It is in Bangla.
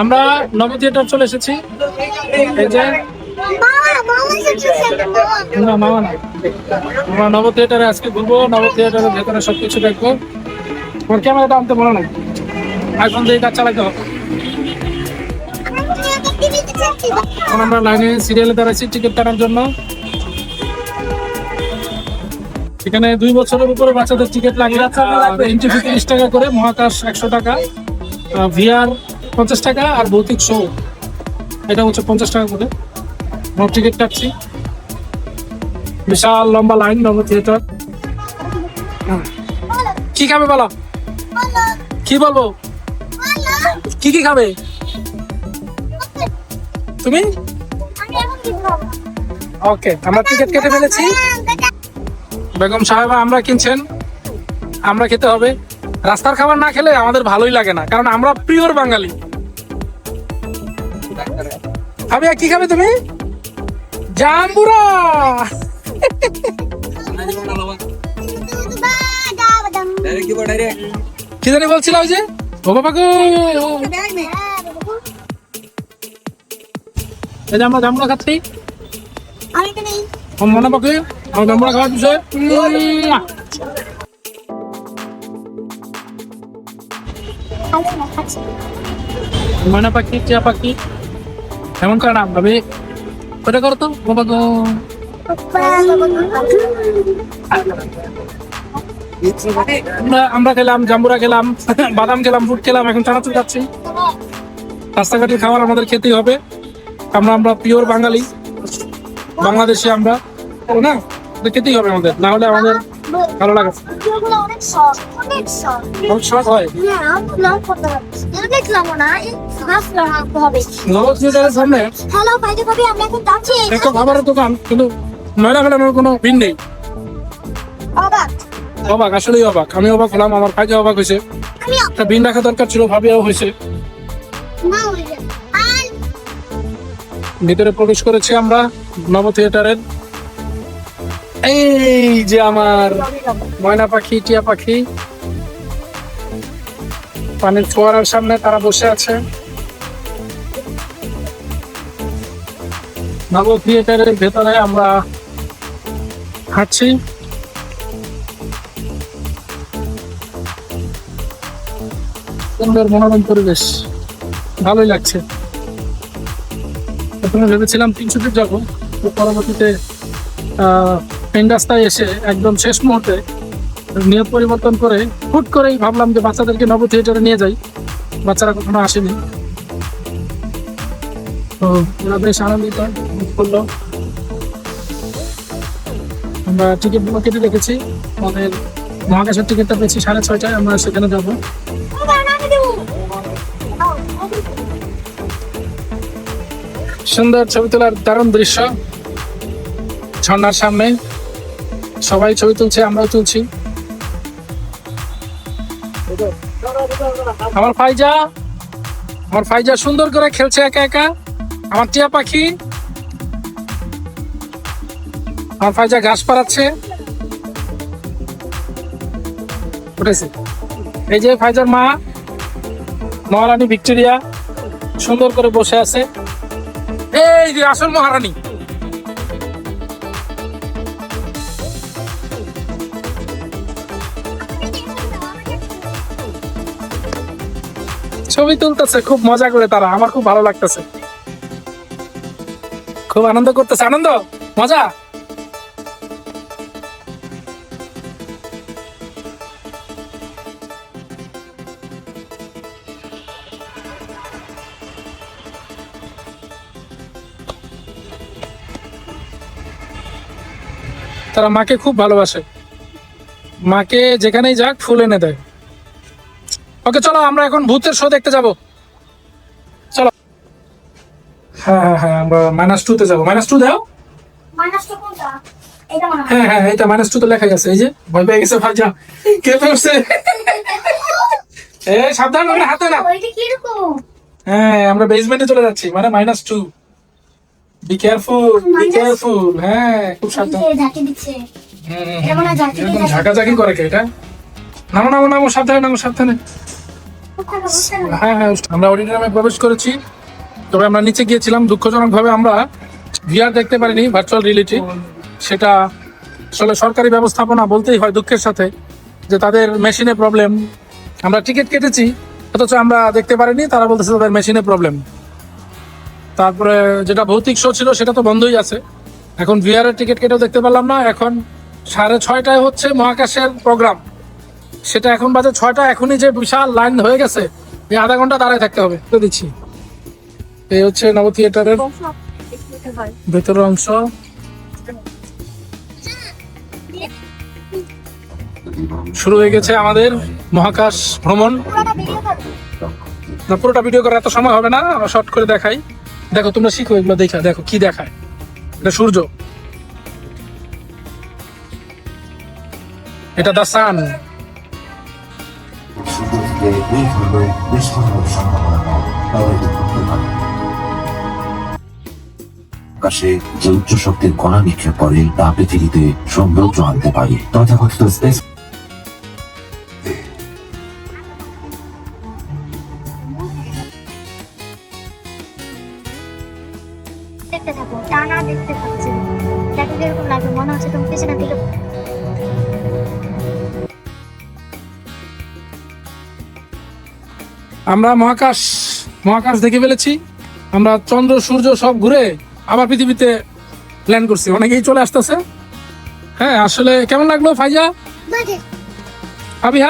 আমরা নব থিয়েটার চলে এসেছি। এই যে না, মামা না। আমরা নব থিয়েটারে আজকে ঘুরবো, নব থিয়েটারের ভেতরে সবকিছু দেখব। তোমার ক্যামেরাটা আনতে বলো না আইফোন দিয়ে কাজ চালাইতে হবে। এখন আমরা লাইনে সিরিয়ালে দাঁড়াইছি টিকিট কাটার জন্য। এখানে দুই বছরের উপরে বাচ্চাদের টিকিট লাগে। এন্ট্রি ফি তিরিশ টাকা করে, মহাকাশ একশো টাকা। ভিআর পঞ্চাশ টাকা আর ভৌতিক শো এটা হচ্ছে পঞ্চাশ টাকা করে আমরা টিকিট কাটছি। বিশাল লম্বা লাইন নব থিয়েটার কি খাবে বলো? কি বলব? কি কি খাবে? তুমি? ওকে আমরা টিকিট কেটে ফেলেছি। বেগম সাহেবা, আমরা কিনছেন। আমরা খেতে হবে। রাস্তার খাবার না খেলে আমাদের ভালোই লাগে না, কারণ আমরা পিওর বাঙালি। আমি কি খাবে তুমি? জাম্বুরা! কি জানি বলছিল যে? ও বাবা গো এই যে আমরা জাম্বুরা খাচ্ছি। মনে পাকে আমার জাম্বুরা খাওয়ার বিষয়। ময়না পাখি টিয়া পাখি। এমন করে না, ভাবে। ওটা করো তো? বাবা। গো আমরা খেলাম, জাম্বুরা খেলাম, বাদাম খেলাম ফুট খেলাম, এখন চানাচুর খাচ্ছি। রাস্তাঘাটের খাবার আমাদের খেতেই হবে। আমরা আমরা পিওর বাঙালি। বাংলাদেশে আমরা। না? খেতেই হবে আমাদের। না হলে আমাদের ভালো লাগে না। অনেক অনেক হয়? হ্যাঁ ব্লগ করতে দেখলাম না মাছ রাখতে হবে। নবদ থিয়েটারের সামনে। হ্যালো ভাইকে ভাবি আমরা এখন যাচ্ছি একটা খাবারের দোকান কিন্তু ফেলানোর কোনো ভিন নেই। অবাক। অবাক আসলেই অবাক। আমি অবাক হলাম আমার ভাইকে অবাক হয়েছে। একটা বিন রাখা দরকার ছিল ভাবিয়াও হয়েছে। না হয়ে ভিতরে প্রবেশ করেছি আমরা নব থিয়েটারের এই যে আমার ময়না পাখি, টিয়া পাখি। পানির ফোয়ারার সামনে তারা বসে আছে। নব থিয়েটারের ভেতরে আমরা হাঁটছি। সুন্দর মনোরম পরিবেশ। ভালোই লাগছে। প্রথমে ভেবেছিলাম তিনশো ফিট যাব পরবর্তীতে মেন রাস্তায় এসে একদম শেষ মুহূর্তে নিয়ত পরিবর্তন করে হুট করেই ভাবলাম যে বাচ্চাদেরকে নব থিয়েটারে নিয়ে যাই। বাচ্চারা কখনো আসেনি। তো ওরা বেশ আনন্দিত করল। আমরা টিকিটগুলো কেটে রেখেছি। আমাদের মহাকাশের টিকিটটা পেয়েছি সাড়ে ছয়টায়। আমরা সেখানে যাব। সুন্দর ছবি তোলার দারুণ দৃশ্য। ঝর্ণার সামনে। সবাই ছবি তুলছে, আমরাও তুলছি। আমার ফাইজা আমার ফাইজা সুন্দর করে খেলছে একা একা। আমার টিয়া পাখি। আমার ফাইজা ঘাস পাড়াচ্ছে। উঠেছে। এই যে ফাইজার মা, মহারানী ভিক্টোরিয়া, সুন্দর করে বসে আছে। এই যে আসল মহারানী। ছবি তুলতেছে, খুব মজা করে তারা, আমার খুব ভালো লাগতেছে। খুব আনন্দ করতেছে, আনন্দ? মজা? তারা মাকে খুব ভালোবাসে। মাকে যেখানেই যাক, ফুল এনে দেয়। ওকে চলো আমরা এখন ভূতের শো দেখতে যাব। চলো। হ্যাঁ হ্যাঁ হ্যাঁ আমরা মাইনাস টু তে যাব। মাইনাস টু দাও। হয়। হ্যাঁ এটা মাইনাস টু তে লেখাই আছে। এই যে ভয় পেয়ে গেছে ভাই যা কে পড়ছে এ সাবধান ওখানে হাতে না হ্যাঁ আমরা বেসমেন্টে চলে যাচ্ছি মানে minus two be careful be careful হ্যাঁ খুব সাবধান। ঝাঁকাঝাঁকি করে কে এটা? নামো নামো নামো, সাবধানে নামো, সাবধানে। হ্যাঁ হ্যাঁ আমরা অডিটোরিয়ামে প্রবেশ করেছি। তবে আমরা নিচে গিয়েছিলাম। দুঃখজনকভাবে আমরা ভিআর দেখতে পারিনি ভার্চুয়াল রিয়েলিটি সেটা আসলে সরকারি ব্যবস্থাপনা বলতেই হয় দুঃখের সাথে যে তাদের মেশিনে প্রবলেম আমরা টিকিট কেটেছি, অথচ আমরা দেখতে পারিনি, তারা বলতেছে তাদের মেশিনে প্রবলেম তারপরে যেটা ভৌতিক শো ছিল, সেটা তো বন্ধই আছে। এখন ভিআর এর টিকিট কেটেও দেখতে পারলাম না। এখন সাড়ে ছয়টায় হচ্ছে মহাকাশের প্রোগ্রাম সেটা এখন বাজে ছয়টা, এখনই যে বিশাল লাইন হয়ে গেছে আধা ঘণ্টা দাঁড়ায় থাকতে হবে, তো দিচ্ছি। এই হচ্ছে নব থিয়েটারের ভেতরের অংশ। শুরু হয়ে গেছে আমাদের মহাকাশ ভ্রমণ। না, পুরোটা ভিডিও করার এত সময় হবে না, আমরা শর্ট করে দেখাই। দেখো, তোমরা শিখো এগুলো দেখা, দেখো কি দেখায়। এটা সূর্য। এটা দা সান শুরু থেকে এই সম্ভাবনা তৈরি করতে পারে আকাশে যে উচ্চ শক্তির কণা নিক্ষেপ করে, তা পৃথিবীতে সৌন্দর্য আনতে পারে। তথাকথিত স্পেস দেখতে থাকো, টানা দেখতে পাচ্ছি দেখো কীরকম লাগে, মনে হচ্ছে তুমি পিছনে দিকে আমরা মহাকাশ মহাকাশ দেখে ফেলেছি। আমরা চন্দ্র সূর্য সব ঘুরে আবার পৃথিবীতে প্ল্যান করছি। অনেকেই চলে আসতেছে। হ্যাঁ আসলে কেমন লাগল ফাইজা? আবিহা? আবি